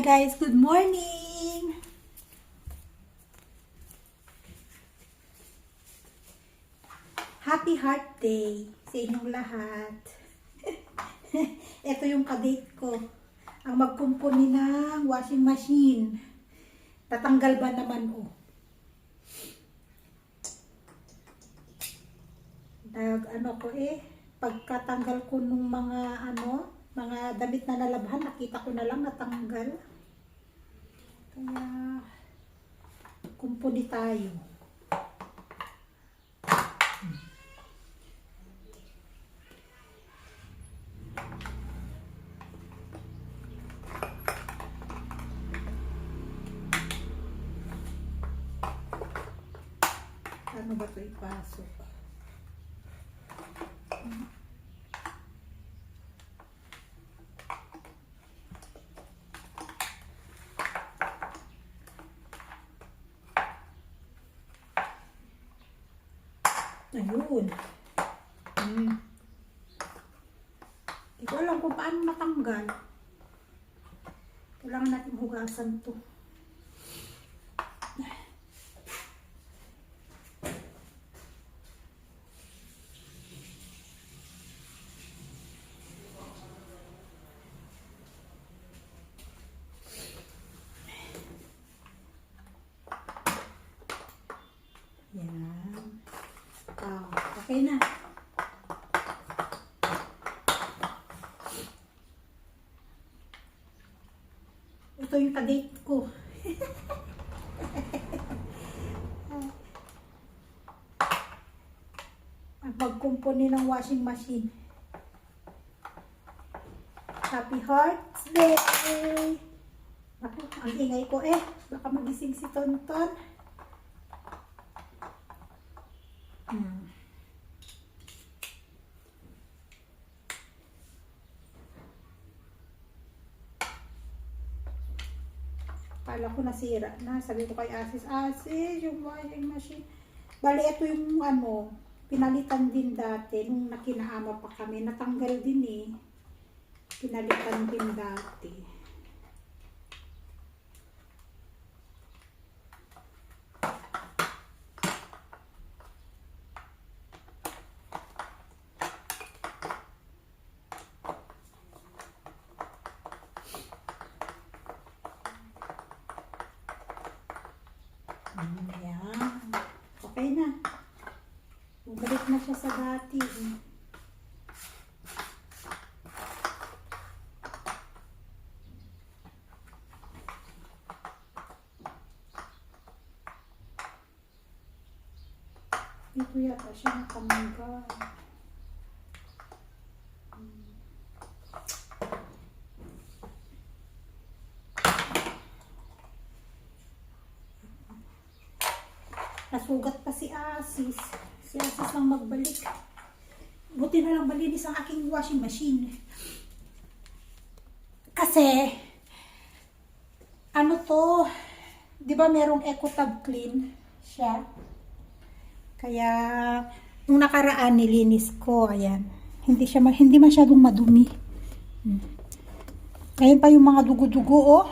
Hi guys, good morning! Happy Heart Day sa inyong lahat. Ito yung kadate ko. Ang magkumpuni ng washing machine. Tatanggal ba naman oh? Nag ano ko eh, pagkatanggal ko nung mga ano, mga damit na nalabhan, nakita ko na lang natanggal. Kaya, kumpuni tayo. Ano ba ito ipasok? Ayun. Hmm. Hindi ko alam kung paano matanggal. Kailangan natin hugasan to. Yan. Ah, okay na. Ito yung kadate ko. Ang pagkumpuni ng washing machine. Happy Hearts Day! Ako, ang ingay ko eh. Baka magising si Tonton. Hmm. Kala ko nasira na. Sabi ko kay Asis, Asis, yung washing machine. Bali, ito yung ano, pinalitan din dati nung nakinaama pa kami. Natanggal din eh. Pinalitan din dati. Ayan. Okay na. Bumalik na siya sa dati. eh. Dito yata siya natanggal. Nasugat pa si Asis. Si Asis lang magbalik. Buti na lang malinis ang aking washing machine. Kasi, ano to, di ba merong EcoTab clean siya? Kaya, nung nakaraan nilinis ko, ayan. Hindi siya, hindi masyadong madumi. Hmm. Ayan pa yung mga dugo-dugo, oh.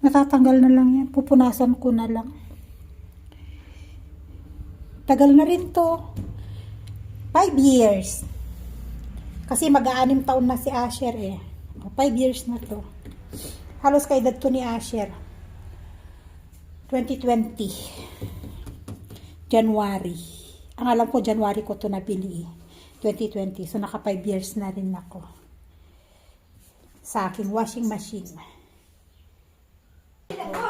Natatanggal na lang yan. Pupunasan ko na lang. Tagal na rin to. Five years. Kasi mag-aanim taon na si Asher eh. O, Five years na to. Halos kay edad to ni Asher. 2020. January. Ang alam ko, January ko to nabili eh. 2020. So, naka 5 years na rin ako. Sa aking washing machine.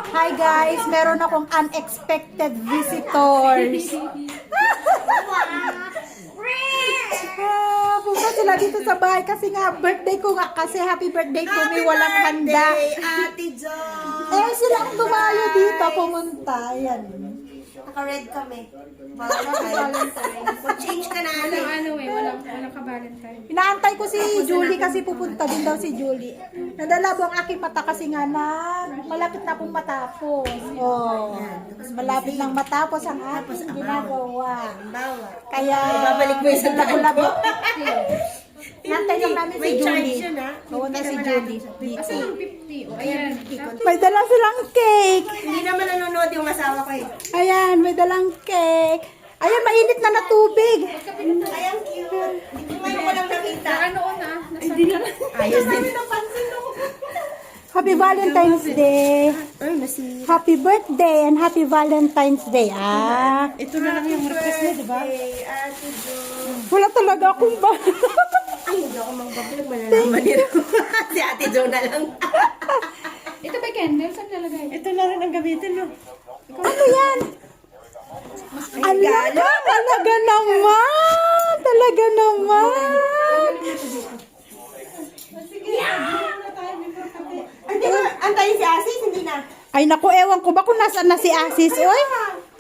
Hi guys! Meron akong unexpected visitors. Ah, Pumunta sila dito sa bahay kasi nga birthday ko nga kasi happy birthday ko may walang handa. Ate John! Eh sila ang dumayo dito pumunta. Yan. Naka-red kami. Bahala kayo. Mag-change ka na ate. ano eh, walang, walang ka-valentine. Inaantay ko si Julie kasi pupunta din daw si Julie. Nadalabo ang aking mata kasi nga na malapit na akong matapos. Oh, malapit nang matapos ang aking ginagawa. Bawa. Kaya, Ibabalik mo yung sa labo-labo. Nantay lang namin si Julie. Oo na si Julie. Asa yung 50? O, ayan. May dala silang cake. Hindi naman nanonood yung asawa ko eh. Ayan, may dalang cake. Ayan, mainit na na tubig. Ay, ang cute. Ngayon ko lang nakita. ano o na? Nasa Ayos din. Happy Valentine's Day. Ay, nasi. Happy birthday and happy Valentine's Day. Ah, Ito na lang yung request niya, di ba? Ate Jo. wala talaga akong ba. Ay, hindi ako mangbablog. Malalaman nila. Jo na lang. Ito ba candle? Saan nalagay? Ito na rin ang gamitin mo. ano yan? Ala ka, talaga naman. Talaga naman. Hindi ba, antayin si Asis, hindi na. Ay naku, ewan ko ba kung nasaan na si Asis, oy?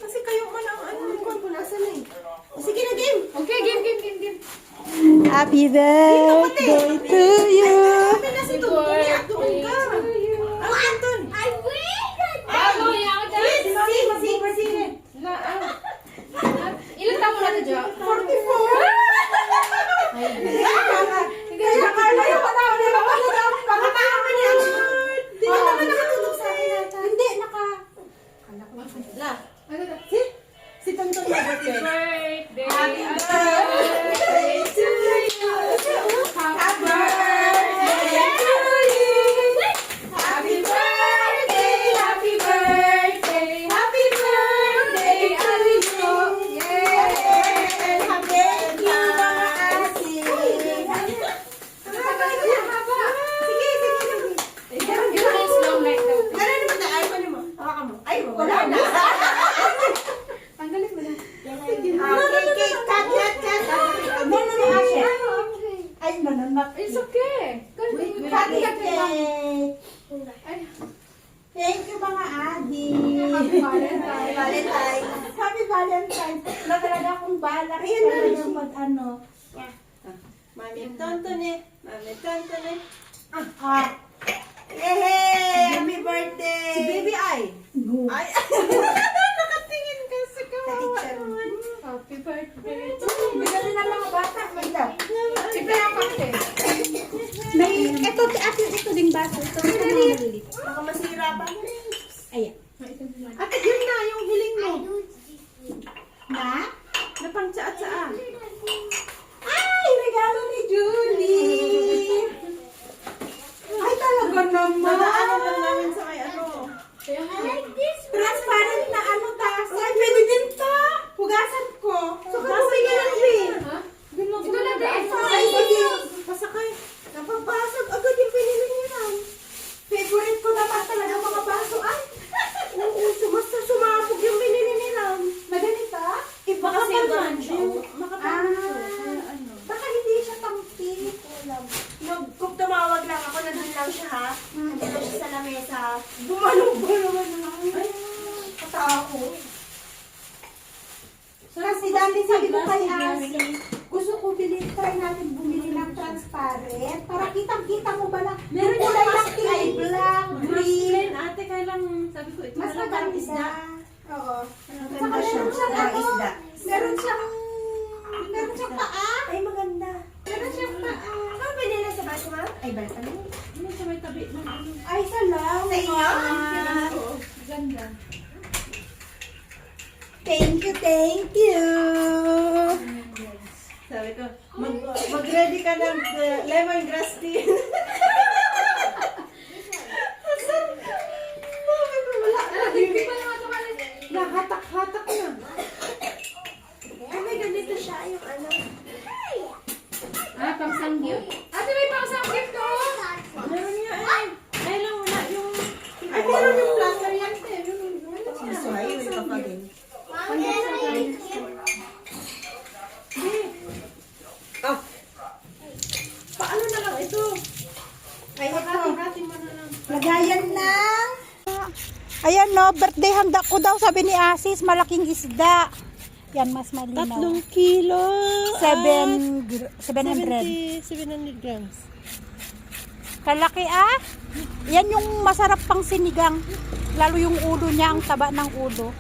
Kasi kayo man ang ano ng kwan ko nasa na eh. O, Sige na, game. Okay, game. Happy birthday to you. Na, ah. Ah, Ilan taon mo na ito, Jo? 44. Mami Tonton eh. Mami Tonton eh. Ah, Yay! Happy birthday! Si Baby Ay. no. Ay, nakatingin ka sa kawawa naman. Happy birthday. Bigyan din ng mga bata. May daw. Sige, ang pakte. May, ito, ate, ito ding baso. Ito, ito na maliliit. Baka masira pa. Ayan. Ate, yun na, yung hiling mo. Na? Na pang tsaa-tsaa. Ay, regalo ni Julie. Ay, talaga naman. Nadaanan lang namin sa may ano. Transparent na ano tas. Ay, pwede din to. So, kung bumigyan ng pin. Ha? Ito na din. Ay, sige. Pasakay. Napapasag agad yung pinili niya. Favorite ko naman talaga mga baso. Ay, Oo, basta sumabog yung pinili ni Ram. na ganito? Iba kasi yung. Ah, baka hindi siya tampi. Nag, kung tumawag lang ako, nandun lang siya ha. Nandun lang siya sa lamesa. Bumalong-balong na lang. Ay, katao. Kasi dati sabi ko kay Asi, gusto ko bilhin, try natin bumili ng transparent para kitang-kita mo ba lang. Meron kulay lang ay black, green. ate, kaya lang sabi ko, ito Mas maganda. Oo. Saka Maganda siya. meron siyang Parang ano, isda. meron siyang, meron siyang paa. Ay, maganda. Meron siyang paa. Ano ba nila sa baso, ma? Ay, ba? Ano? Ano sa may tabi ng ano? Ay, salamat. Sa inyo? Ah, Ganda. Thank you, thank you. Sabi ko, mag, mag-ready ka ng uh, lemongrass tea. Wala na. May ganito siya yung ano. Ah, pang sanggip? Ate, may pang sanggip to. Meron niya ay. Ay lang, wala yung... Ay, meron yung platter yan. te. Yung- yung- Gusto ay, may kapagin. Ah. Paano na lang ito? Ay, ito. Hati-hati mo na lang. Lagayan ng... Ayan birthday handa ko daw sabi ni Asis, malaking isda. Yan, mas malinaw. Tatlong kilo. Seven, gr- 700. 700 grams. Kalaki ah. Yan yung masarap pang sinigang. Lalo yung ulo niya, ang taba ng ulo.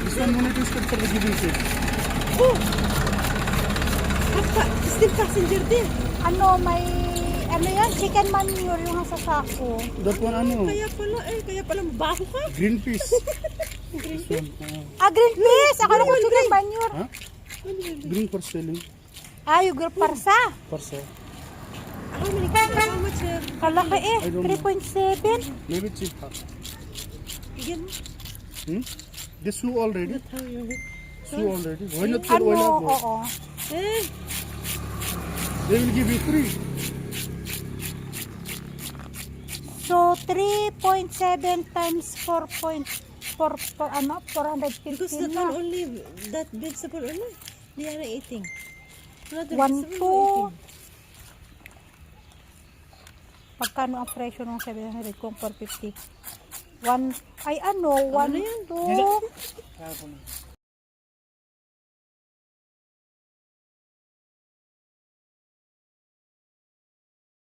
Gusto mo na yung script sa Apa, still passenger din. Ano, may, ano yan, chicken manure yung nasa sako. That one ano? Kaya pala eh, kaya pala mabaho ka. Green peas. This one. ah. Green peas! Ako ko chicken manure. Huh? Green for selling. Ah, yung green parsa. Parsa. How much eh? Kalaki eh, I don't know. 3.7. Maybe cheap. Bigyan mo. Hmm? This two already. Two already. Why not Ano, why not more? oo. Eh, They will give you three. So, 3.7 times 4.4, for, ano, 450 because that na. one only, that vegetable only, they are eating. Not the One, two. Pagkano ang presyo ng 700 kung 450? One, ay ano, one, na yan? two,